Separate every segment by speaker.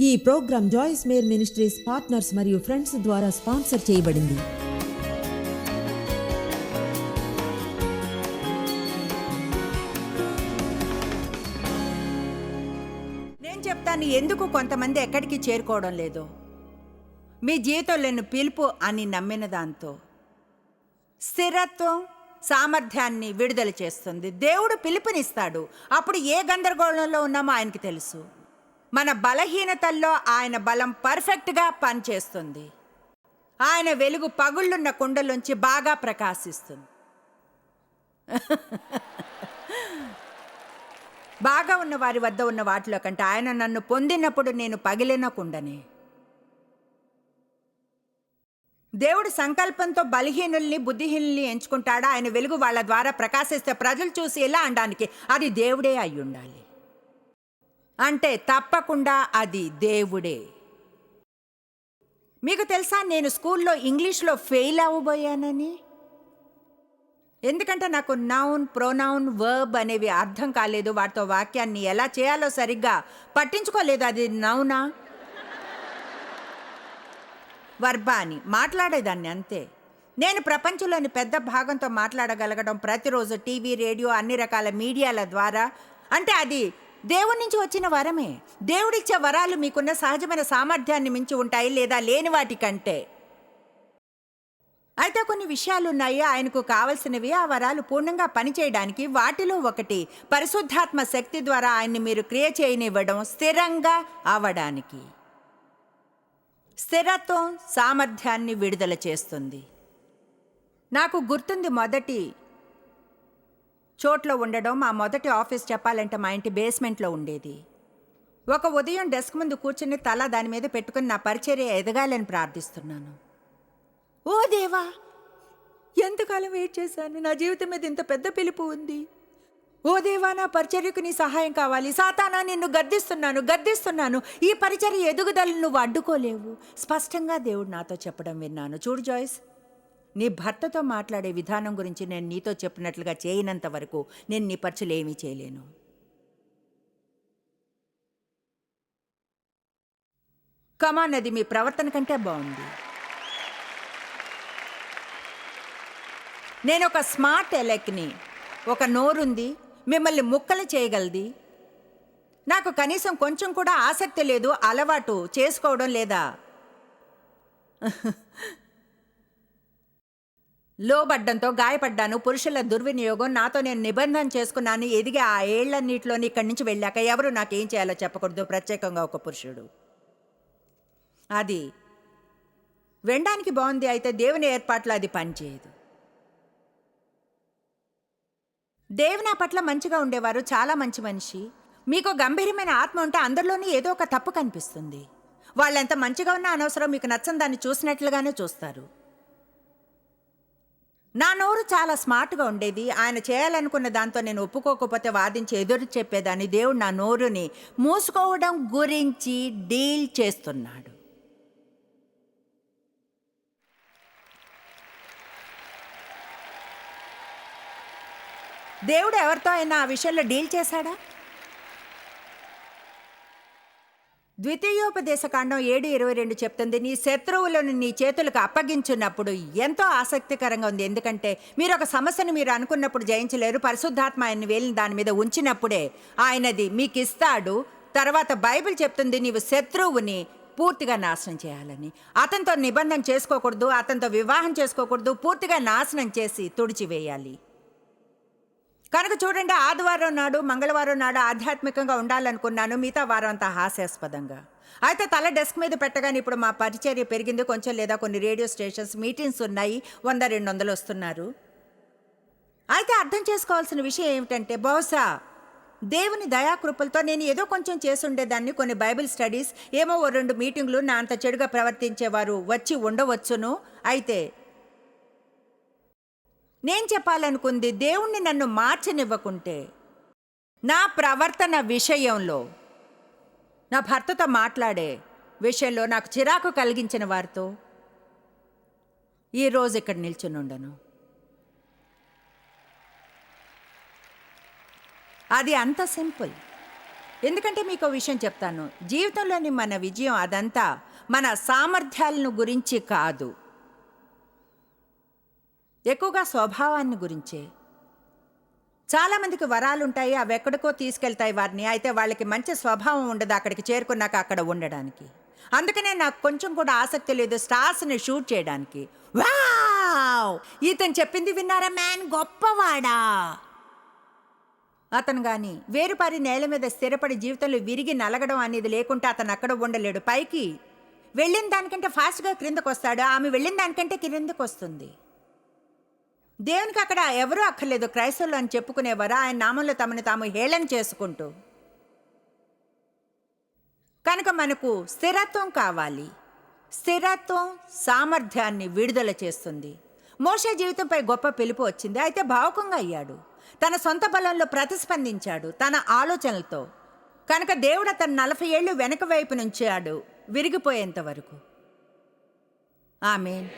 Speaker 1: ఈ program Joyce Meyer ministries partners మరియు friends ద్వారా స్పాన్సర్ చేయబడింది.
Speaker 2: నేను చెప్తాను ఎందుకు కొంతమంది ఎక్కడికి చేరుకోవడం లేదు? మీ జీవితంలో లేని పిలుపు అని నమ్మిన దాంతో. స్థిరత్వం సామర్థ్యాన్ని విడుదల చేస్తుంది. దేవుడు పిలుపునిస్తాడు. అప్పుడు ఏ గందరగోళంలో ఉన్నామో ఆయనకి తెలుసు. మన బలహీనతల్లో ఆయన బలం పర్ఫెక్ట్గా పనిచేస్తుంది. ఆయన వెలుగు పగుళ్ళున్న కుండలోంచి బాగా ప్రకాశిస్తుంది. బాగా ఉన్న వారి వద్ద ఉన్న వాటిలో కంటే ఆయన నన్ను పొందినప్పుడు నేను పగిలిన కుండనే. దేవుడు సంకల్పంతో బలహీనుల్ని బుద్ధిహీనుల్ని ఎంచుకుంటాడా? ఆయన వెలుగు వాళ్ళ ద్వారా ప్రకాశిస్తే ప్రజలు చూసి ఎలా అనడానికి? అది దేవుడే అయి ఉండాలి అంటే తప్పకుండా అది దేవుడే. మీకు తెలుసా నేను స్కూల్లో ఇంగ్లీష్లో ఫెయిల్ అవ్వబోయానని? ఎందుకంటే నాకు నౌన్ ప్రొనౌన్ వర్బ్ అనేవి అర్థం కాలేదు. వాటితో వాక్యాన్ని ఎలా చేయాలో సరిగ్గా పట్టించుకోలేదు. అది నౌనా? వర్బా అని మాట్లాడేదాన్ని అంతే. నేను ప్రపంచంలోని పెద్ద భాగంతో మాట్లాడగలగడం ప్రతిరోజు టీవీ రేడియో అన్ని రకాల మీడియాల ద్వారా. అంటే అది దేవుడి నుంచి వచ్చిన వరమే. దేవుడిచ్చే వరాలు మీకున్న సహజమైన సామర్థ్యాన్ని మించి ఉంటాయి లేదా లేని వాటి కంటే. అయితే కొన్ని విషయాలు ఉన్నాయి ఆయనకు కావలసినవి ఆ వరాలు పూర్ణంగా పనిచేయడానికి వాటిలో ఒకటి పరిశుద్ధాత్మ శక్తి ద్వారా ఆయన్ని మీరు క్రియ చేయనివ్వడం స్థిరంగా అవడానికి. స్థిరత్వం సామర్థ్యాన్ని విడుదల చేస్తుంది. నాకు గుర్తుంది మొదటి చోట్లో ఉండడం మా మొదటి ఆఫీస్ చెప్పాలంటే మా ఇంటి బేస్మెంట్లో ఉండేది. ఒక ఉదయం డెస్క్ ముందు కూర్చుని తల దాని మీద పెట్టుకుని నా పరిచర్య ఎదగాలని ప్రార్థిస్తున్నాను. ఓ దేవా ఎంతకాలం వెయిట్ చేశాను? నా జీవితం మీద ఇంత పెద్ద పిలుపు ఉంది. ఓ దేవా నా పరిచర్యకు నీ సహాయం కావాలి. సాతానా నిన్ను గర్దిస్తున్నాను గర్దిస్తున్నాను ఈ పరిచర్య ఎదుగుదలను నువ్వు అడ్డుకోలేవు. స్పష్టంగా దేవుడు నాతో చెప్పడం విన్నాను. చూడు జాయిస్ నీ భర్తతో మాట్లాడే విధానం గురించి నేను నీతో చెప్పినట్లుగా చేయనంత వరకు నేను నీ పరీక్షలు ఏమీ చేయలేను. కమాన్ అది మీ ప్రవర్తన కంటే బాగుంది. నేను ఒక స్మార్ట్ ఎలెక్ని ఒక నోరుంది మిమ్మల్ని ముక్కలు చేయగలది. నాకు కనీసం కొంచెం కూడా ఆసక్తి లేదు అలవాటు చేసుకోవడం లేదా? లోబడ్డంతో గాయపడ్డాను. పురుషుల దుర్వినియోగం నాతో నేను నిబంధన చేసుకున్నాను. ఎదిగే ఆ ఏళ్ళన్నిటిలోని ఇక్కడి నుంచి వెళ్ళాక ఎవరు నాకేం చేయాలో చెప్పకూడదు. ప్రత్యేకంగా ఒక పురుషుడు. అది వినడానికి బాగుంది. అయితే దేవుని ఏర్పాట్లు అది పనిచేయదు. దేవుని ఆ పట్ల మంచిగా ఉండేవారు. చాలా మంచి మనిషి. మీకు గంభీరమైన ఆత్మ ఉంటే అందరిలోనే ఏదో ఒక తప్పు కనిపిస్తుంది. వాళ్ళెంత మంచిగా ఉన్న అనవసరం. మీకు నచ్చని దాన్ని చూసినట్లుగానే చూస్తారు. నా నోరు చాలా స్మార్ట్గా ఉండేది. ఆయన చేయాలనుకున్న దాంతో నేను ఒప్పుకోకపోతే వాదించి ఎదురు చెప్పేదాన్ని దేవుడు నా నోరుని మూసుకోవడం గురించి డీల్ చేస్తున్నాడు. దేవుడు ఎవరితో అయినా ఆ విషయంలో డీల్ చేశాడా? ద్వితీయోపదేశకాండం ఏడు ఇరవై రెండు చెప్తుంది నీ శత్రువులను నీ చేతులకు అప్పగించున్నప్పుడు ఎంతో ఆసక్తికరంగా ఉంది. ఎందుకంటే మీరు ఒక సమస్యను మీరు అనుకున్నప్పుడు జయించలేరు. పరిశుద్ధాత్మ ఆయన వేలిన దాని మీద ఉంచినప్పుడే ఆయనది మీకు ఇస్తాడు తర్వాత బైబిల్ చెప్తుంది నీవు శత్రువుని పూర్తిగా నాశనం చేయాలని. అతనితో నిబంధన చేసుకోకూడదు అతనితో వివాహం చేసుకోకూడదు పూర్తిగా నాశనం చేసి తుడిచివేయాలి. కనుక చూడండి ఆదివారం నాడు మంగళవారం నాడు ఆధ్యాత్మికంగా ఉండాలనుకున్నాను. మిగతా వారం అంతా హాస్యాస్పదంగా. అయితే తల డెస్క్ మీద పెట్టగానే ఇప్పుడు మా పరిచర్య పెరిగింది. కొంచెం లేదా కొన్ని రేడియో స్టేషన్స్ మీటింగ్స్ ఉన్నాయి. వంద రెండు వందలు వస్తున్నారు. అయితే అర్థం చేసుకోవాల్సిన విషయం ఏమిటంటే బహుశా దేవుని దయాకృపలతో నేను ఏదో కొంచెం చేసుండేదాన్ని. కొన్ని బైబిల్ స్టడీస్ ఏమో ఓ రెండు మీటింగ్లు నా అంత చెడుగా ప్రవర్తించేవారు వచ్చి ఉండవచ్చును. అయితే నేను చెప్పాలనుకుంది దేవుణ్ణి నన్ను మార్చనివ్వకుంటే నా ప్రవర్తన విషయంలో నా భర్తతో మాట్లాడే విషయంలో నాకు చిరాకు కలిగించిన వారితో ఈరోజు ఇక్కడ నిల్చుని ఉండను. అది అంత సింపుల్. ఎందుకంటే మీకు విషయం చెప్తాను. జీవితంలోని మన విజయం అదంతా మన సామర్థ్యాలను గురించి కాదు. ఎక్కువగా స్వభావాన్ని గురించే. చాలామందికి వరాలుంటాయి అవి ఎక్కడికో తీసుకెళ్తాయి వారిని. అయితే వాళ్ళకి మంచి స్వభావం ఉండదు అక్కడికి చేరుకున్నాక అక్కడ ఉండడానికి. అందుకనే నాకు కొంచెం కూడా ఆసక్తి లేదు స్టార్స్ని షూట్ చేయడానికి. వావ్! ఇతను చెప్పింది విన్నారా మ్యాన్? గొప్పవాడా! అతను గాని వేరుపారి నేల మీద స్థిరపడి జీవితంలో విరిగి నలగడం అనేది లేకుంటే అతను అక్కడ ఉండలేడు. పైకి వెళ్ళిన దానికంటే ఫాస్ట్గా క్రిందకు వస్తాడు ఆమె వెళ్ళిన దానికంటే క్రిందకు వస్తుంది దేవునికి అక్కడ ఎవరూ అక్కర్లేదు. క్రైస్తవులు అని చెప్పుకునేవారు? ఆయన నామంలో తమను తాము హేళన చేసుకుంటూ. కనుక మనకు స్థిరత్వం కావాలి. స్థిరత్వం సామర్థ్యాన్ని విడుదల చేస్తుంది. మోషే జీవితంపై గొప్ప పిలుపు వచ్చింది. అయితే భావుకంగా అయ్యాడు. తన సొంత బలంలో ప్రతిస్పందించాడు తన ఆలోచనలతో. కనుక దేవుడు అతను నలభై ఏళ్ళు వెనక వైపు నుంచాడు విరిగిపోయేంత వరకు. ఆమె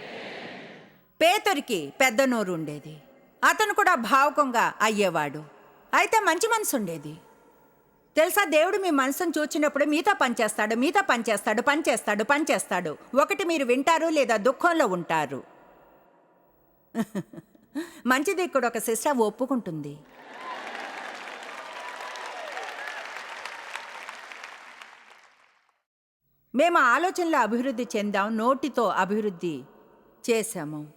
Speaker 2: పేదరికి పెద్ద నోరు ఉండేది అతను కూడా భావుకంగా అయ్యేవాడు. అయితే మంచి మనసు ఉండేది తెలుసా? దేవుడు మీ మనసును చూచినప్పుడు మీతో పనిచేస్తాడు మీతో పనిచేస్తాడు పనిచేస్తాడు పనిచేస్తాడు. ఒకటి మీరు వింటారు లేదా దుఃఖంలో ఉంటారు. మంచిది ఇక్కడ ఒక సిస్టర్ ఒప్పుకుంటుంది. మేము ఆలోచనలో అభివృద్ధి చెందాం నోటితో అభివృద్ధి చేశాము.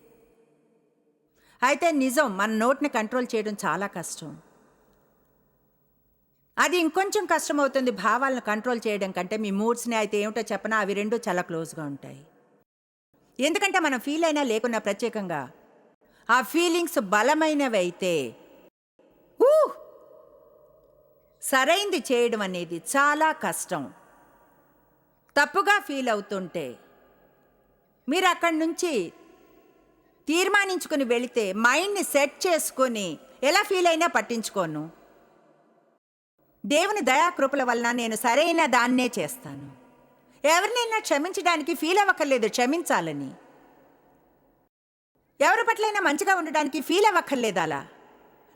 Speaker 2: అయితే నిజం మన నోట్ని కంట్రోల్ చేయడం చాలా కష్టం. అది ఇంకొంచెం కష్టమవుతుంది భావాలను కంట్రోల్ చేయడం కంటే మీ మూడ్స్ని అయితే ఏమిటో చెప్పనా అవి రెండూ చాలా క్లోజ్గా ఉంటాయి. ఎందుకంటే మనం ఫీల్ అయినా లేకున్నా ప్రత్యేకంగా ఆ ఫీలింగ్స్ బలమైనవి అయితే ఊ! సరైంది చేయడం అనేది చాలా కష్టం. తప్పుగా ఫీల్ అవుతుంటే మీరు అక్కడి నుంచి తీర్మానించుకుని వెళితే మైండ్ని సెట్ చేసుకొని ఎలా ఫీల్ అయినా పట్టించుకోను. దేవుని దయాకృపల వలన నేను సరైన దాన్నే చేస్తాను. ఎవరినైనా క్షమించడానికి ఫీల్ అవ్వక్కర్లేదు క్షమించాలని. ఎవరి పట్లైనా మంచిగా ఉండడానికి ఫీల్ అవ్వక్కర్లేదు అలా.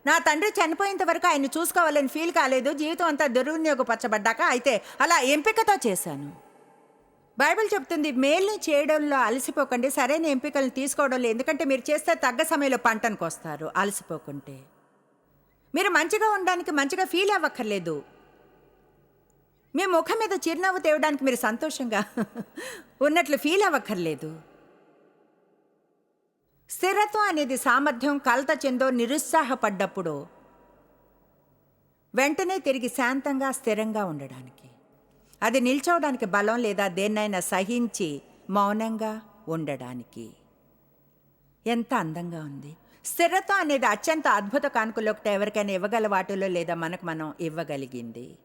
Speaker 2: నా తండ్రి చనిపోయేంత వరకు ఆయన్ని చూసుకోవాలని ఫీల్ కాలేదు జీవితం అంతా దుర్వినియోగపరచబడ్డాక అయితే అలా ఎంపికతో చేశాను. బైబిల్ చెప్తుంది మేల్ని చేయడంలో అలసిపోకండి సరైన ఎంపికలను తీసుకోవడంలో ఎందుకంటే మీరు చేస్తే తగ్గ సమయంలో పంటను కోస్తారు అలసిపోకుంటే. మీరు మంచిగా ఉండడానికి మంచిగా ఫీల్ అవ్వక్కర్లేదు. మీ ముఖం మీద చిరునవ్వు తేవడానికి మీరు సంతోషంగా ఉన్నట్లు ఫీల్ అవ్వక్కర్లేదు. స్థిరత్వం అనేది సామర్థ్యం కలత చెందో నిరుత్సాహపడ్డప్పుడు వెంటనే తిరిగి శాంతంగా స్థిరంగా ఉండడానికి. అది నిల్చోవడానికి బలం లేదా దేన్నైనా సహించి మౌనంగా ఉండడానికి. ఎంత అందంగా ఉంది. స్థిరత్వం అనేది అత్యంత అద్భుత కానుకలు ఒకటి ఎవరికైనా ఇవ్వగల వాటిలో లేదా మనకు మనం ఇవ్వగలిగింది.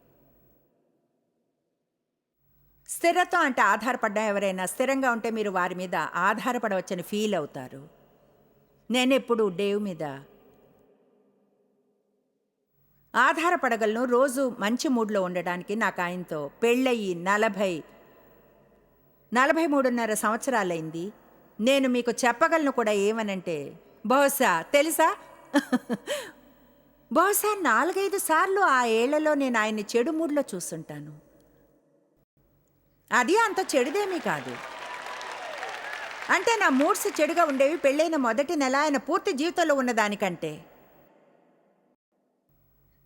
Speaker 2: స్థిరత్వం అంటే ఆధారపడ్డా ఎవరైనా స్థిరంగా ఉంటే మీరు వారి మీద ఆధారపడవచ్చని ఫీల్ అవుతారు. నేను ఎప్పుడు డేవ్ మీద ఆధారపడగలను. రోజు మంచి మూడ్లో ఉండడానికి నాకు ఆయనతో పెళ్ళయి నలభై నలభై మూడున్నర సంవత్సరాలైంది. నేను మీకు చెప్పగలను కూడా ఏమనంటే బహుశా తెలుసా? బహుశా నాలుగైదు సార్లు ఆ ఏళ్ళలో నేను ఆయన్ని చెడు మూడ్లో చూస్తుంటాను. అది అంత చెడుదేమీ కాదు. అంటే నా మూడ్స్ చెడుగా ఉండేవి పెళ్ళైన మొదటి నెల ఆయన పూర్తి జీవితంలో ఉన్నదానికంటే.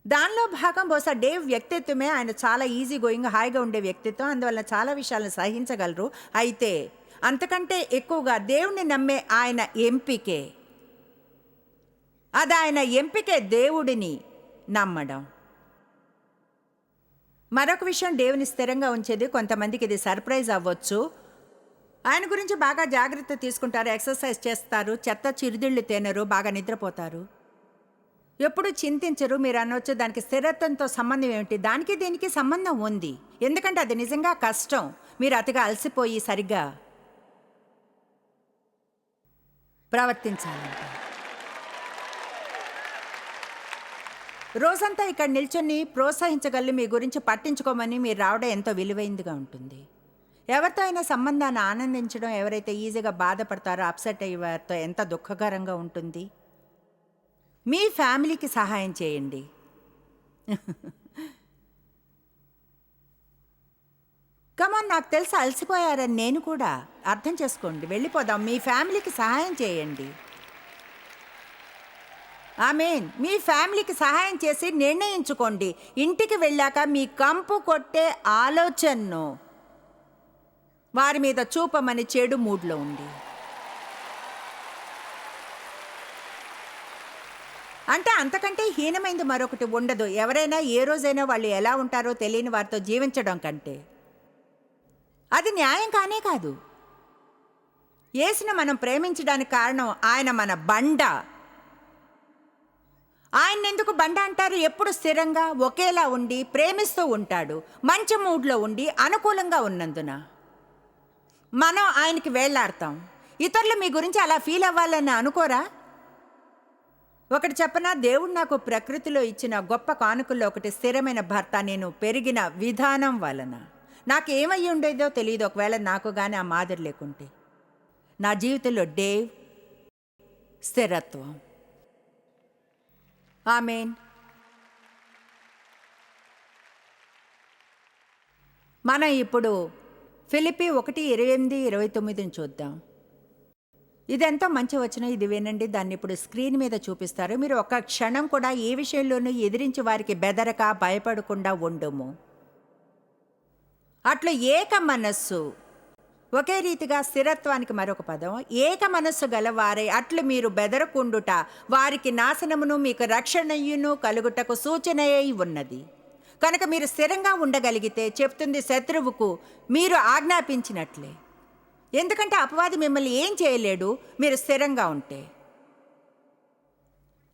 Speaker 2: దానిలో భాగం బహుశా డేవ్ వ్యక్తిత్వమే ఆయన చాలా ఈజీ గోయింగ్ హాయిగా ఉండే వ్యక్తిత్వం. అందువల్ల చాలా విషయాలను సహించగలరు. అయితే అంతకంటే ఎక్కువగా దేవుణ్ణి నమ్మే ఆయన ఎంపికే. అది ఆయన ఎంపికే దేవుడిని నమ్మడం. మరొక విషయం దేవుని స్థిరంగా ఉంచేది కొంతమందికి ఇది సర్ప్రైజ్ అవ్వచ్చు. ఆయన గురించి బాగా జాగ్రత్త తీసుకుంటారు ఎక్సర్సైజ్ చేస్తారు చెత్త చిరుదిళ్ళు తినరు బాగా నిద్రపోతారు. ఎప్పుడు చింతించరు మీరు అనవచ్చు దానికి స్థిరత్వంతో సంబంధం ఏమిటి? దానికి దీనికి సంబంధం ఉంది. ఎందుకంటే అది నిజంగా కష్టం. మీరు అతిగా అలసిపోయి సరిగ్గా ప్రవర్తించాలంటే. రోజంతా ఇక్కడ నిల్చొని ప్రోత్సహించగలి మీ గురించి పట్టించుకోమని మీరు రావడం ఎంతో విలువైందిగా ఉంటుంది. ఎవరితో అయినా సంబంధాన్ని ఆనందించడం ఎవరైతే ఈజీగా బాధపడతారో అప్సెట్ అయ్యే వారితో ఎంత దుఃఖకరంగా ఉంటుంది? మీ ఫ్యామిలీకి సహాయం చేయండి. కమన్ నాకు తెలిసి అలసిపోయారని నేను కూడా అర్థం చేసుకోండి. వెళ్ళిపోదాం. మీ ఫ్యామిలీకి సహాయం చేయండి. మీన్ మీ ఫ్యామిలీకి సహాయం చేసి నిర్ణయించుకోండి. ఇంటికి వెళ్ళాక మీ కంపు కొట్టే ఆలోచనను. వారి మీద చూపమని చెడు మూడ్లో ఉండి. అంటే అంతకంటే హీనమైంది మరొకటి ఉండదు. ఎవరైనా ఏ రోజైనా వాళ్ళు ఎలా ఉంటారో తెలియని వారితో జీవించడం కంటే. అది న్యాయం కానే కాదు. యేసును మనం ప్రేమించడానికి కారణం ఆయన మన బండ. ఆయన ఎందుకు బండ అంటారు? ఎప్పుడు స్థిరంగా ఒకేలా ఉండి ప్రేమిస్తూ ఉంటాడు. మంచి మూడ్లో ఉండి అనుకూలంగా ఉన్నందున. మనం ఆయనకి వేళ్ళాడతాం ఇతరులు మీ గురించి అలా ఫీల్ అవ్వాలని అనుకోరా? ఒకటి చెప్పనా దేవుడు నాకు ప్రకృతిలో ఇచ్చిన గొప్ప కానుకల్లో ఒకటి స్థిరమైన భర్త నేను పెరిగిన విధానం వలన. నాకు ఏమై ఉండేదో తెలియదు ఒకవేళ నాకు కానీ ఆ మాదిరి లేకుంటే. నా జీవితంలో డేవ్ స్థిరత్వం. ఆమెన్. మనం ఇప్పుడు ఫిలిపి ఒకటి ఇరవై ఎనిమిది ఇరవై తొమ్మిదిని చూద్దాం. ఇదెంతో మంచి వచ్చిన ఇది వినండి. దాన్ని ఇప్పుడు స్క్రీన్ మీద చూపిస్తారు. మీరు ఒక్క క్షణం కూడా ఏ విషయంలోనూ ఎదిరించి వారికి బెదరక భయపడకుండా ఉండుము. అట్లు ఏక మనస్సు. ఒకే రీతిగా స్థిరత్వానికి మరొక పదం. ఏక మనస్సు గలవారై అట్లు మీరు బెదరకుండుట వారికి నాశనమును మీకు రక్షణయును కలుగుటకు సూచనయై ఉన్నది. కనుక మీరు స్థిరంగా ఉండగలిగితే చెప్తుంది శత్రువుకు మీరు ఆజ్ఞాపించినట్లే. ఎందుకంటే అపవాది మిమ్మల్ని ఏం చేయలేడు మీరు స్థిరంగా ఉంటే.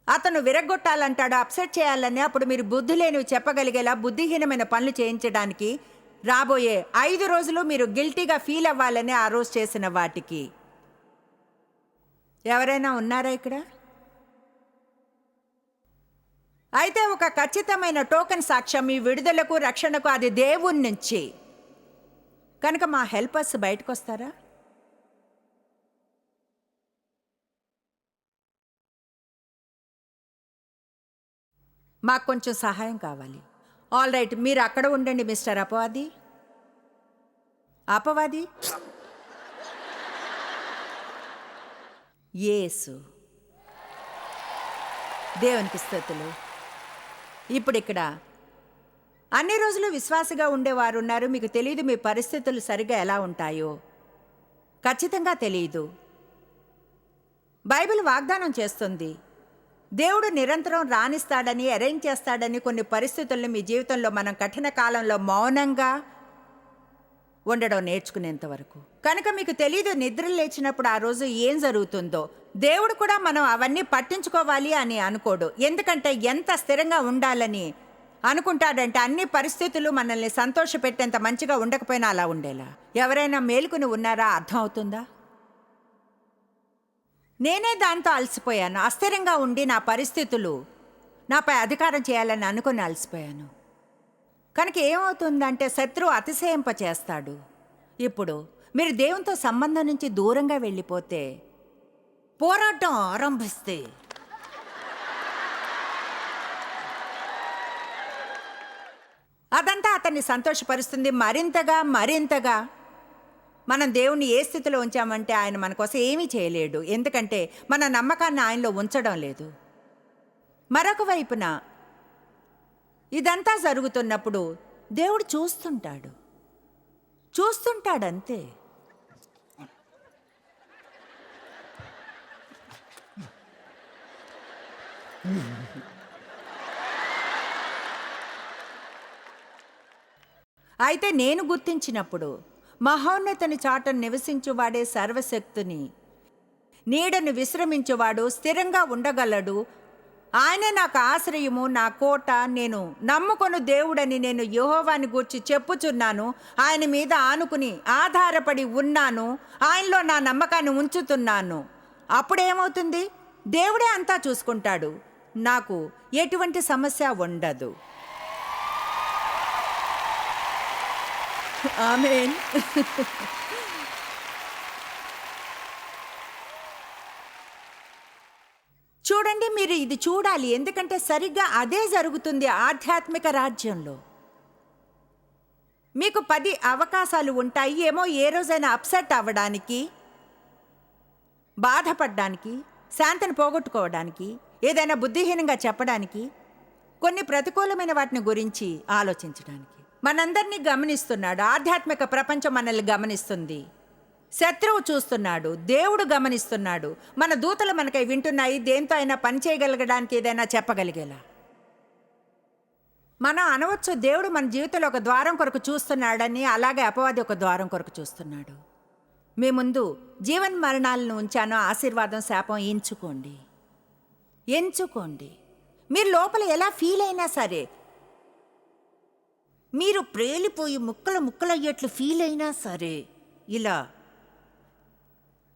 Speaker 2: అతను విరగొట్టాలంటాడు అప్సెట్ చేయాలని అప్పుడు మీరు బుద్ధి లేనివి చెప్పగలిగేలా బుద్ధిహీనమైన పనులు చేయించడానికి రాబోయే ఐదు రోజులు మీరు గిల్టీగా ఫీల్ అవ్వాలని ఆ రోజు చేసిన వాటికి. ఎవరైనా ఉన్నారా ఇక్కడ? అయితే ఒక ఖచ్చితమైన టోకెన్ సాక్ష్యం మీ విడుదలకు రక్షణకు అది దేవుని నుంచి. కనుక మా హెల్పర్స్ బయటకు వస్తారా మాకు కొంచెం సహాయం కావాలి. ఆల్ రైట్ మీరు అక్కడ ఉండండి మిస్టర్ అపవాది. అపవాది? యేసు. దేవునికి స్థుతులు ఇప్పుడు ఇక్కడ అన్ని రోజులు విశ్వాసగా ఉండేవారు ఉన్నారు మీకు తెలియదు మీ పరిస్థితులు సరిగా ఎలా ఉంటాయో. ఖచ్చితంగా తెలియదు బైబిల్ వాగ్దానం చేస్తుంది. దేవుడు నిరంతరం రాణిస్తాడని అరేంజ్ చేస్తాడని కొన్ని పరిస్థితులను మీ జీవితంలో మనం కఠిన కాలంలో మౌనంగా ఉండడం నేర్చుకునేంత వరకు. కనుక మీకు తెలియదు నిద్ర లేచినప్పుడు ఆ రోజు ఏం జరుగుతుందో. దేవుడు కూడా మనం అవన్నీ పట్టించుకోవాలి అని అనుకోడు. ఎందుకంటే ఎంత స్థిరంగా ఉండాలని అనుకుంటాడంటే అన్ని పరిస్థితులు మనల్ని సంతోషపెట్టేంత మంచిగా ఉండకపోయినా అలా ఉండేలా. ఎవరైనా మేలుకుని ఉన్నారా? అర్థం అవుతుందా? నేనే దాంతో అలసిపోయాను. అస్థిరంగా ఉండి నా పరిస్థితులు నాపై అధికారం చేయాలని అనుకుని అలసిపోయాను. కనుక ఏమవుతుందంటే శత్రువు అతిశయింప చేస్తాడు ఇప్పుడు మీరు దేవునితో సంబంధం నుంచి దూరంగా వెళ్ళిపోతే పోరాటం ఆరంభిస్తే అదంతా అతన్ని సంతోషపరుస్తుంది. మరింతగా మరింతగా మనం దేవుణ్ణి ఏ స్థితిలో ఉంచామంటే ఆయన మన కోసం ఏమీ చేయలేడు. ఎందుకంటే మన నమ్మకాన్ని ఆయనలో ఉంచడం లేదు. మరొక వైపున ఇదంతా జరుగుతున్నప్పుడు దేవుడు చూస్తుంటాడు. చూస్తుంటాడంతే. అయితే నేను గుర్తించినప్పుడు మహోన్నతని చాట నివసించువాడే సర్వశక్తుని. నీడను విశ్రమించువాడు స్థిరంగా ఉండగలడు. ఆయనే నాకు ఆశ్రయము నా కోట నేను నమ్ముకొను దేవుడని నేను యహోవాని గూర్చి చెప్పుచున్నాను. ఆయన మీద ఆనుకుని ఆధారపడి ఉన్నాను. ఆయనలో నా నమ్మకాన్ని ఉంచుతున్నాను. అప్పుడేమవుతుంది? దేవుడే అంతా చూసుకుంటాడు. నాకు ఎటువంటి సమస్య ఉండదు. Amen. చూడండి మీరు ఇది చూడాలి. ఎందుకంటే సరిగ్గా అదే జరుగుతుంది ఆధ్యాత్మిక రాజ్యంలో. మీకు పది అవకాశాలు ఉంటాయి. ఏమో ఏ రోజైనా అప్సెట్ అవ్వడానికి బాధపడడానికి శాంతిని పోగొట్టుకోవడానికి ఏదైనా బుద్ధిహీనంగా చెప్పడానికి కొన్ని ప్రతికూలమైన వాటిని గురించి ఆలోచించడానికి. మనందరినీ గమనిస్తున్నాడు. ఆధ్యాత్మిక ప్రపంచం మనల్ని గమనిస్తుంది. శత్రువు చూస్తున్నాడు. దేవుడు గమనిస్తున్నాడు. మన దూతలు మనకై వింటున్నాయి. దేంతో అయినా పని చేయగలగడానికి ఏదైనా చెప్పగలిగేలా. మనం అనవచ్చు దేవుడు మన జీవితంలో ఒక ద్వారం కొరకు చూస్తున్నాడని అలాగే అపవాది ఒక ద్వారం కొరకు చూస్తున్నాడు. మీ ముందు జీవన్ మరణాలను ఉంచాను. ఆశీర్వాదం శాపం ఎంచుకోండి. ఎంచుకోండి. మీరు లోపల ఎలా ఫీల్ అయినా సరే మీరు ప్రేలిపోయి ముక్కలు ముక్కలయ్యేట్లు ఫీల్ అయినా సరే ఇలా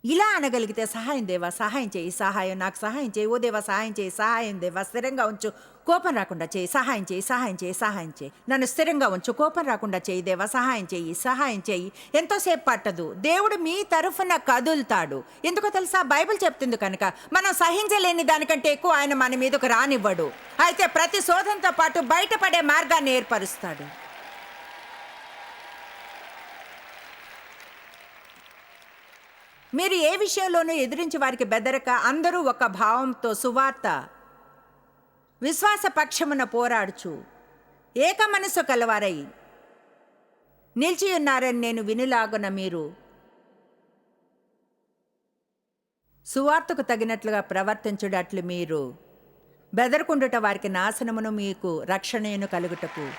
Speaker 2: ఇలా అనగలిగితే సహాయం దేవా సహాయం చేయి సహాయం నాకు సహాయం చేయి ఓ దేవా సహాయం చేయి సహాయం దేవా స్థిరంగా ఉంచు కోపం రాకుండా చేయి సహాయం చేయి సహాయం చేయి సహాయం చేయి నన్ను స్థిరంగా ఉంచు కోపం రాకుండా చేయి దేవా సహాయం చేయి సహాయం చేయి ఎంతోసేపు పట్టదు దేవుడు మీ తరఫున కదులుతాడు. ఎందుకో తెలుసా? బైబిల్ చెప్తుంది కనుక మనం సహించలేని దానికంటే ఎక్కువ ఆయన మన మీదకు రానివ్వడు. అయితే ప్రతి శోధనతో పాటు బయటపడే మార్గాన్ని ఏర్పరుస్తాడు. మీరు ఏ విషయంలోనూ ఎదిరించి వారికి బెదరక అందరూ ఒక భావంతో సువార్త విశ్వాస పక్షమున పోరాడుచు. ఏక మనసు కలవారై. నిలిచి ఉన్నారని నేను వినులాగున మీరు. సువార్తకు తగినట్లుగా ప్రవర్తించుడట్లు మీరు. బెదరకుండుట వారికి నాశనమును మీకు రక్షణను కలుగుటకు.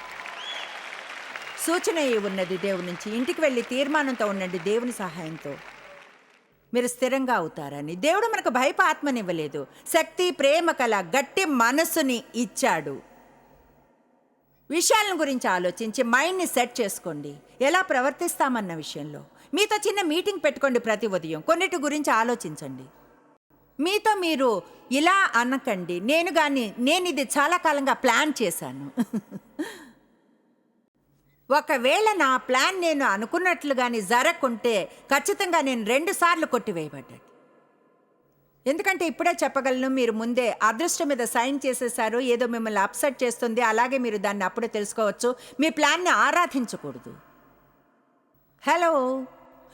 Speaker 2: సూచన ఉన్నది దేవుని నుంచి. ఇంటికి వెళ్ళి తీర్మానంతో ఉండండి దేవుని సహాయంతో. మీరు స్థిరంగా అవుతారని. దేవుడు మనకు భయప ఆత్మనివ్వలేదు శక్తి ప్రేమ కల గట్టి మనస్సుని ఇచ్చాడు. విషయాలను గురించి ఆలోచించి మైండ్ని సెట్ చేసుకోండి. ఎలా ప్రవర్తిస్తామన్న విషయంలో. మీతో చిన్న మీటింగ్ పెట్టుకోండి ప్రతి ఉదయం. కొన్నిటి గురించి ఆలోచించండి. మీతో మీరు ఇలా అనకండి. నేను కానీ నేను ఇది చాలా కాలంగా ప్లాన్ చేశాను. ఒకవేళ నా ప్లాన్ నేను అనుకున్నట్లుగాని జరగకుంటే ఖచ్చితంగా నేను రెండుసార్లు కొట్టివేయబడ్డాను. ఎందుకంటే ఇప్పుడే చెప్పగలను మీరు ముందే అదృష్టం మీద సైన్ చేసేసారు ఏదో మిమ్మల్ని అప్సెట్ చేస్తుంది అలాగే మీరు దాన్ని అప్పుడే తెలుసుకోవచ్చు. మీ ప్లాన్ని ఆరాధించకూడదు. హలో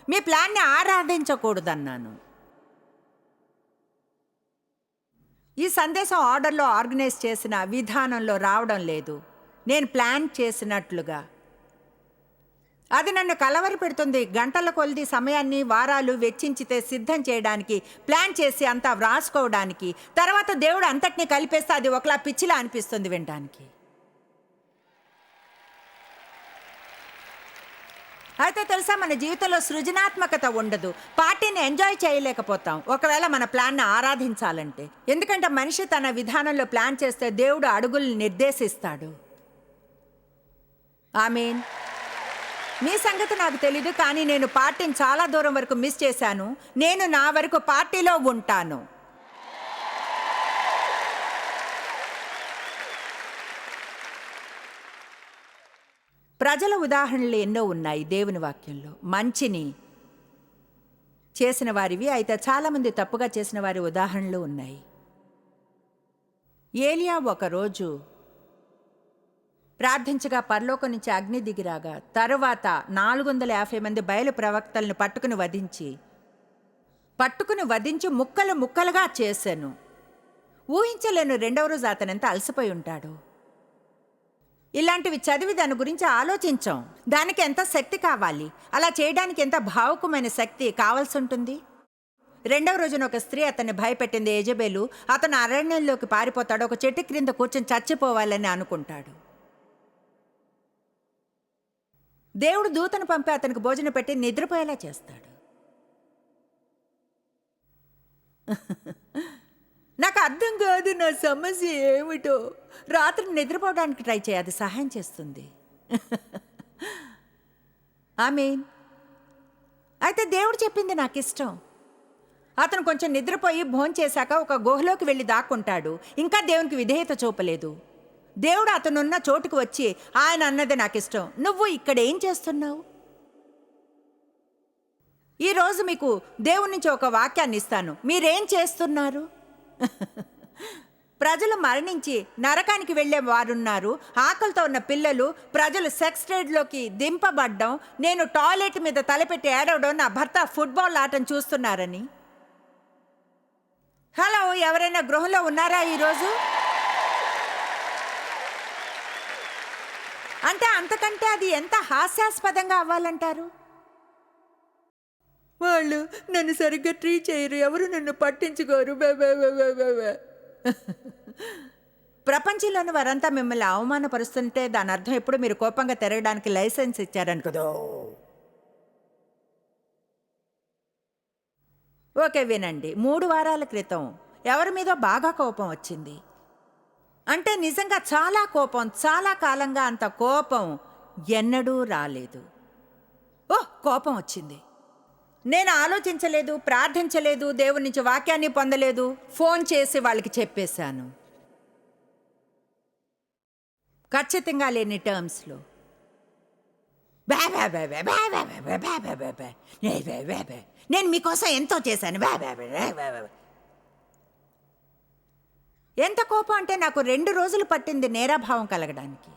Speaker 2: మీ ప్లాన్ని ఆరాధించకూడదు అన్నాను ఈ సందేశం ఆర్డర్లో ఆర్గనైజ్ చేసిన విధానంలో రావడం లేదు. నేను ప్లాన్ చేసినట్లుగా. అది నన్ను కలవరి పెడుతుంది. గంటల కొలిది సమయాన్ని వారాలు వెచ్చించితే సిద్ధం చేయడానికి ప్లాన్ చేసి అంతా వ్రాసుకోవడానికి. తర్వాత దేవుడు అంతటినీ కలిపేస్తే అది ఒకలా పిచ్చిలా అనిపిస్తుంది వినడానికి అయితే తెలుసా మన జీవితంలో సృజనాత్మకత ఉండదు. పార్టీని ఎంజాయ్ చేయలేకపోతాం. ఒకవేళ మన ప్లాన్ని ఆరాధించాలంటే. ఎందుకంటే మనిషి తన విధానంలో ప్లాన్ చేస్తే దేవుడు అడుగుల్ని నిర్దేశిస్తాడు. ఆమెన్. మీ సంగతి నాకు తెలీదు కానీ నేను పార్టీని చాలా దూరం వరకు మిస్ చేశాను. నేను నా వరకు పార్టీలో ఉంటాను. ప్రజల ఉదాహరణలు ఎన్నో ఉన్నాయి దేవుని వాక్యంలో. మంచిని చేసిన వారివి అయితే చాలామంది తప్పుగా చేసిన వారి ఉదాహరణలు ఉన్నాయి. ఏలియా ఒకరోజు ప్రార్థించగా పరలోకం నుంచి అగ్ని దిగిరాగా. తరువాత నాలుగు వందల యాభై మంది బయలు ప్రవక్తలను పట్టుకుని వధించి పట్టుకుని వధించి ముక్కలు ముక్కలుగా చేశాను. ఊహించలేను రెండవ రోజు అతనెంత అలసిపోయి ఉంటాడు. ఇలాంటివి చదివి దాని గురించి ఆలోచించాం. దానికి ఎంత శక్తి కావాలి? అలా చేయడానికి ఎంత భావుకమైన శక్తి కావాల్సి ఉంటుంది? రెండవ రోజున ఒక స్త్రీ అతన్ని భయపెట్టింది యజబేలు. అతను అరణ్యంలోకి పారిపోతాడు ఒక చెట్టు క్రింద కూర్చొని చచ్చిపోవాలని అనుకుంటాడు. దేవుడు దూతను పంపి అతనికి భోజనం పెట్టి నిద్రపోయేలా చేస్తాడు. నాకు అర్థం కాదు నా సమస్య ఏమిటో. రాత్రి నిద్రపోవడానికి ట్రై చేయి అది సహాయం చేస్తుంది. ఆమెన్. అయితే దేవుడు చెప్పింది నాకు ఇష్టం. అతను కొంచెం నిద్రపోయి భోంచేశాక ఒక గుహలోకి వెళ్ళి దాక్కుంటాడు. ఇంకా దేవునికి విధేయత చూపలేదు. దేవుడు అతనున్న చోటుకు వచ్చి ఆయన అన్నది నాకు ఇష్టం నువ్వు ఇక్కడ ఏం చేస్తున్నావు? ఈరోజు మీకు దేవుడి నుంచి ఒక వాక్యాన్ని ఇస్తాను. మీరేం చేస్తున్నారు? ప్రజలు మరణించి నరకానికి వెళ్ళే వారున్నారు. ఆకలితో ఉన్న పిల్లలు ప్రజలు సెక్స్ ట్రేడ్లోకి దింపబడ్డం నేను టాయిలెట్ మీద తలపెట్టి ఏడవడం నా భర్త ఫుట్బాల్ ఆటను చూస్తున్నారని. హలో ఎవరైనా గృహంలో ఉన్నారా ఈరోజు? అంటే అంతకంటే అది ఎంత హాస్యాస్పదంగా అవ్వాలంటారు? వాళ్ళు నన్ను సరిగ్గా ట్రీట్ చేయరు ఎవరు నన్ను పట్టించుకోరు. ప్రపంచంలోని వారంతా మిమ్మల్ని అవమానపరుస్తుంటే దాని అర్థం ఎప్పుడు మీరు కోపంగా తిరగడానికి లైసెన్స్ ఇచ్చారనుకదో ఓకే వినండి. మూడు వారాల క్రితం ఎవరి మీదో బాగా కోపం వచ్చింది. అంటే నిజంగా చాలా కోపం చాలా కాలంగా అంత కోపం ఎన్నడూ రాలేదు ఓ కోపం వచ్చింది నేను ఆలోచించలేదు ప్రార్థించలేదు దేవుని నుంచి వాక్యాన్ని పొందలేదు ఫోన్ చేసి వాళ్ళకి చెప్పేశాను ఖచ్చితంగా లేని టర్మ్స్లో నేను మీకోసం ఎంతో చేశాను ఎంత కోపం అంటే నాకు రెండు రోజులు పట్టింది నేరాభావం కలగడానికి.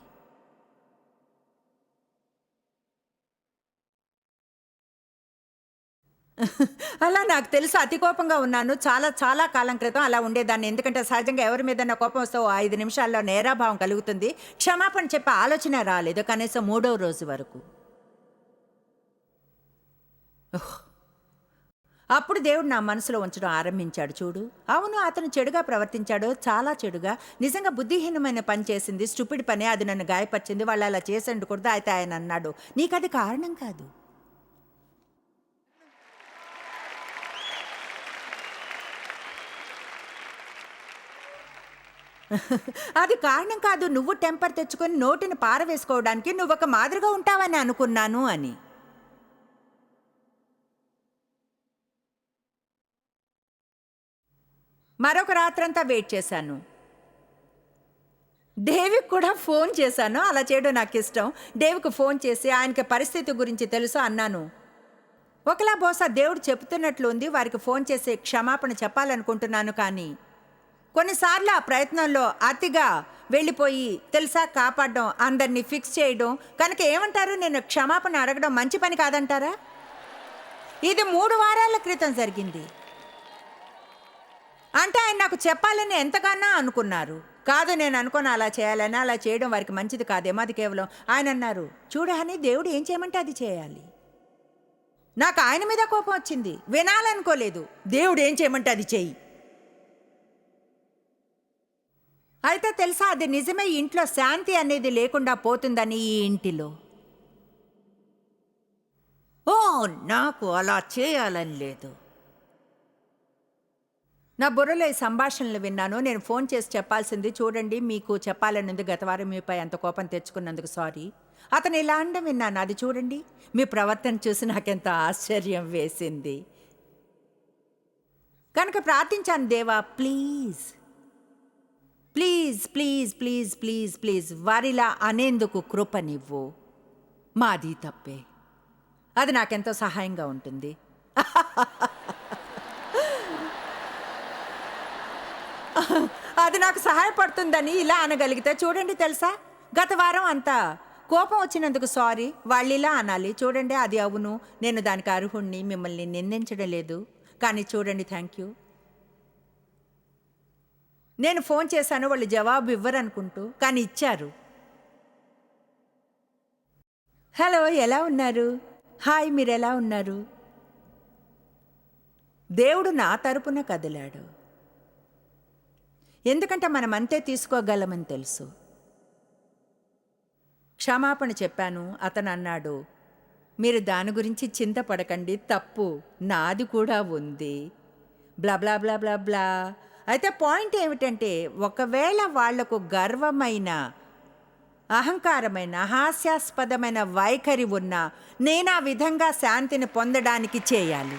Speaker 2: అలా నాకు తెలుసు అతి కోపంగా ఉన్నాను. చాలా చాలా కాలం క్రితం అలా ఉండేదాన్ని. ఎందుకంటే సహజంగా ఎవరి మీద కోపం వస్తే ఓ ఐదు నిమిషాల్లో నేరాభావం కలుగుతుంది. క్షమాపణ చెప్పే ఆలోచన రాలేదు కనీసం మూడవ రోజు వరకు. ఓహ్. అప్పుడు దేవుడు నా మనసులో ఉంచడం ఆరంభించాడు చూడు. అవును అతను చెడుగా ప్రవర్తించాడు చాలా చెడుగా నిజంగా బుద్ధిహీనమైన పని చేసింది స్టూపిడ్ పని అది నన్ను గాయపరిచింది వాళ్ళు అలా చేసేందుకూడదు అయితే ఆయన అన్నాడు. నీకు అది కారణం కాదు. అది కారణం కాదు. నువ్వు టెంపర్ తెచ్చుకొని నోటిని పారవేసుకోవడానికి నువ్వు ఒక మాదిరిగా ఉంటావని అనుకున్నాను అని. మరొక రాత్రంతా వెయిట్ చేశాను. దేవికి కూడా ఫోన్ చేశాను. అలా చేయడం నాకు ఇష్టం. దేవికి ఫోన్ చేసి ఆయనకి పరిస్థితి గురించి తెలుసు అన్నాను. ఒకలా బహుశా దేవుడు చెబుతున్నట్లు ఉంది. వారికి ఫోన్ చేసి క్షమాపణ చెప్పాలనుకుంటున్నాను కానీ కొన్నిసార్లు ఆ ప్రయత్నంలో అతిగా వెళ్ళిపోయి తెలుసా కాపాడడం అందరినీ ఫిక్స్ చేయడం. కనుక ఏమంటారు? నేను క్షమాపణ అడగడం మంచి పని కాదంటారా? ఇది మూడు వారాల క్రితం జరిగింది. అంటే ఆయన నాకు చెప్పాలని ఎంతగానో అనుకున్నారు. కాదు నేను అనుకుని అలా చేయాలని అలా చేయడం వారికి మంచిది కాదేమో అది కేవలం ఆయన అన్నారు. చూడని దేవుడు ఏం చేయమంటే అది చేయాలి. నాకు ఆయన మీద కోపం వచ్చింది. వినాలనుకోలేదు. దేవుడు ఏం చేయమంటే అది చెయ్యి అయితే తెలుసా అది నిజమే ఇంట్లో శాంతి అనేది లేకుండా పోతుందని ఈ ఇంటిలో. ఓ నాకు అలా చేయాలని లేదు. నా బుర్రలో ఈ సంభాషణలు విన్నాను. నేను ఫోన్ చేసి చెప్పాల్సింది చూడండి మీకు చెప్పాలనుంది గత వారం మీపై అంత కోపం తెచ్చుకున్నందుకు సారీ. అతను ఇలా అనడం విన్నాను. అది చూడండి మీ ప్రవర్తన చూసి నాకెంత ఆశ్చర్యం వేసింది. కనుక ప్రార్థించాను దేవా please please please please please please వారిలా అనేందుకు కృపనివ్వు. మాది తప్పే. అది నాకెంతో సహాయంగా ఉంటుంది. అది నాకు సహాయపడుతుందని ఇలా అనగలిగితే చూడండి తెలుసా? గత వారం అంతా కోపం వచ్చినందుకు సారీ. వాళ్ళు ఇలా అనాలి. చూడండి అది అవును. నేను దానికి అర్హుణ్ణి మిమ్మల్ని నిందించడం లేదు. కానీ చూడండి థ్యాంక్ యూ. నేను ఫోన్ చేశాను వాళ్ళు జవాబు ఇవ్వరనుకుంటూ కానీ ఇచ్చారు. హలో ఎలా ఉన్నారు? హాయ్ మీరు ఎలా ఉన్నారు? దేవుడు నా తరపున కదిలాడు. ఎందుకంటే మనం అంతే తీసుకోగలమని తెలుసు. క్షమాపణ చెప్పాను అతను అన్నాడు మీరు దాని గురించి చింతపడకండి తప్పు నాది కూడా ఉంది. బ్లా బ్లా బ్లా బ్లా బ్లా. అయితే పాయింట్ ఏమిటంటే ఒకవేళ వాళ్ళకు గర్వమైన అహంకారమైన హాస్యాస్పదమైన వైఖరి ఉన్నా నేను ఆ విధంగా శాంతిని పొందడానికి చేయాలి.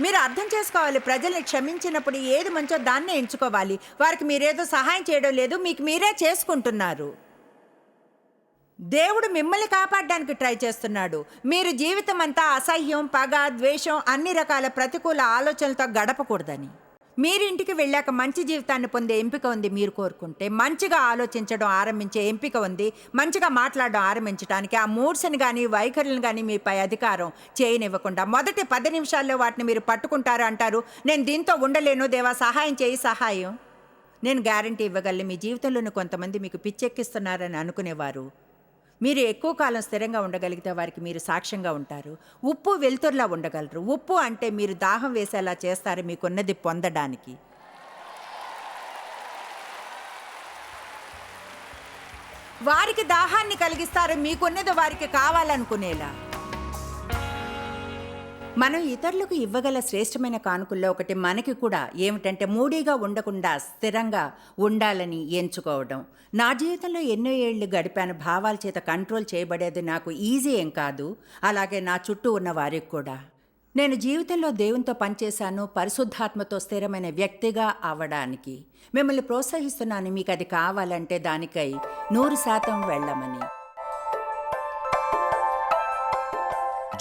Speaker 2: మీరు అర్థం చేసుకోవాలి. ప్రజల్ని క్షమించినప్పుడు ఏది మంచో దాన్నే ఎంచుకోవాలి. వారికి మీరేదో సహాయం చేయడం లేదు. మీకు మీరే చేసుకుంటున్నారు. దేవుడు మిమ్మల్ని కాపాడడానికి ట్రై చేస్తున్నాడు. మీరు జీవితం అంతా అసహ్యం పగ ద్వేషం అన్ని రకాల ప్రతికూల ఆలోచనలతో గడపకూడదని. మీరింటికి వెళ్ళాక మంచి జీవితాన్ని పొందే ఎంపిక ఉంది మీరు కోరుకుంటే. మంచిగా ఆలోచించడం ఆరంభించే ఎంపిక ఉంది. మంచిగా మాట్లాడడం ఆరంభించడానికి ఆ మూడ్స్ని కానీ వైఖరులను కానీ మీపై అధికారం చేయనివ్వకుండా మొదటి పది నిమిషాల్లో వాటిని మీరు పట్టుకుంటారు అంటారు. నేను దీంతో ఉండలేను దేవా సహాయం చేయి సహాయం. నేను గ్యారంటీ ఇవ్వగలను. మీ జీవితంలోని కొంతమంది మీకు పిచ్చెక్కిస్తున్నారని అనుకునేవారు. మీరు ఎక్కువ కాలం స్థిరంగా ఉండగలిగితే వారికి మీరు సాక్ష్యంగా ఉంటారు. ఉప్పు వెలుతురులా ఉండగలరు. ఉప్పు అంటే మీరు దాహం వేసేలా చేస్తారు మీకున్నది పొందడానికి. వారికి దాహాన్ని కలిగిస్తారు మీకున్నది వారికి కావాలనుకునేలా. మనం ఇతరులకు ఇవ్వగల శ్రేష్టమైన కానుకల్లో ఒకటి మనకి కూడా ఏమిటంటే మూడీగా ఉండకుండా స్థిరంగా ఉండాలని ఎంచుకోవడం. నా జీవితంలో ఎన్నో ఏళ్ళు గడిపాను. భావాల చేత కంట్రోల్ చేయబడేది నాకు ఈజీ ఏం కాదు. అలాగే నా చుట్టూ ఉన్న వారికి కూడా. నేను జీవితంలో దేవునితో పనిచేశాను పరిశుద్ధాత్మతో స్థిరమైన వ్యక్తిగా అవ్వడానికి మిమ్మల్ని ప్రోత్సహిస్తున్నాను. మీకు అది కావాలంటే దానికై నూరు శాతం వెళ్ళమని.